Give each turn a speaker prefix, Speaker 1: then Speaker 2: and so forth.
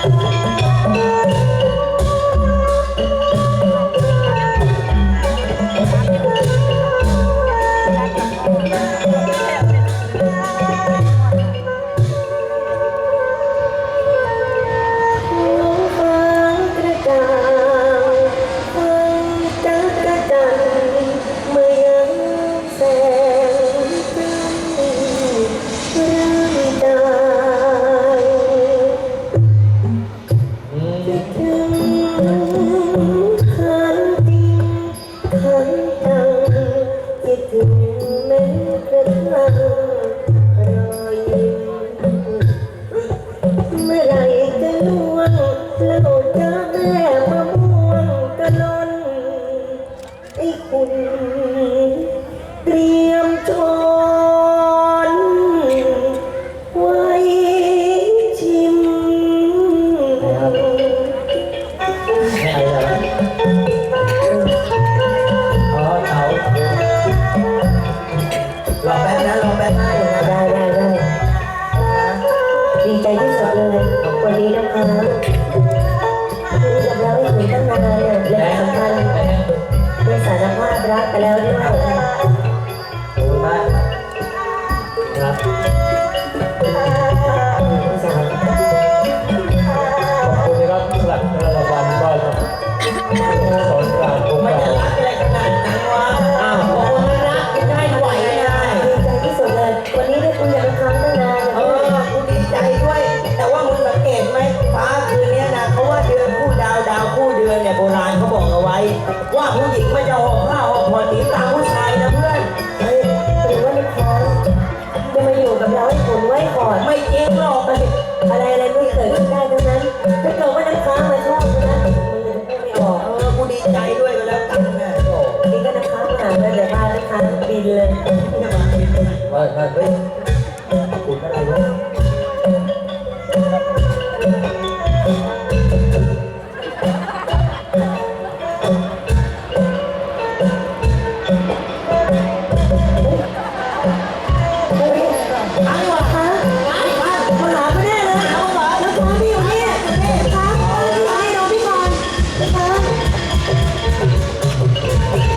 Speaker 1: ท้ คุณ เตรียมจอนไว้ชิม
Speaker 2: อ๋อเขารอแป๊บนะรอแป๊บนะ
Speaker 1: ได้ได้ได้ดีใจที่สุดเลยวันนี้นะคะคือกับเราไม่ถึงตั้งนาน ว่า
Speaker 2: ผู้หญิงไม่จะหอบผ้าหอบผ่อนหนีตามผู้ชายนะเพื่อน
Speaker 1: เฮ้ยหรือว่าน้องครั้งจะมาอยู่กับเราให้ผลไว้ก่อน
Speaker 2: ไม่จริงหรอก
Speaker 1: อะไรอะไรไม่เกิดขึ้นได้ทั้งนั้นถ้าเกิดว่าน้ำค้างมาชอบนะมึงจะพูดไม่ออก
Speaker 2: เออกูดีใจด้วยก็แล้วกันนะโอ้
Speaker 1: นี่ก็น้ำค้างมาหาเลยเดี๋ยวพาน้ำค้างบินเลย
Speaker 2: ไม่จะมาเป็นไร
Speaker 3: เฮ้ยเฮ้ย Come on.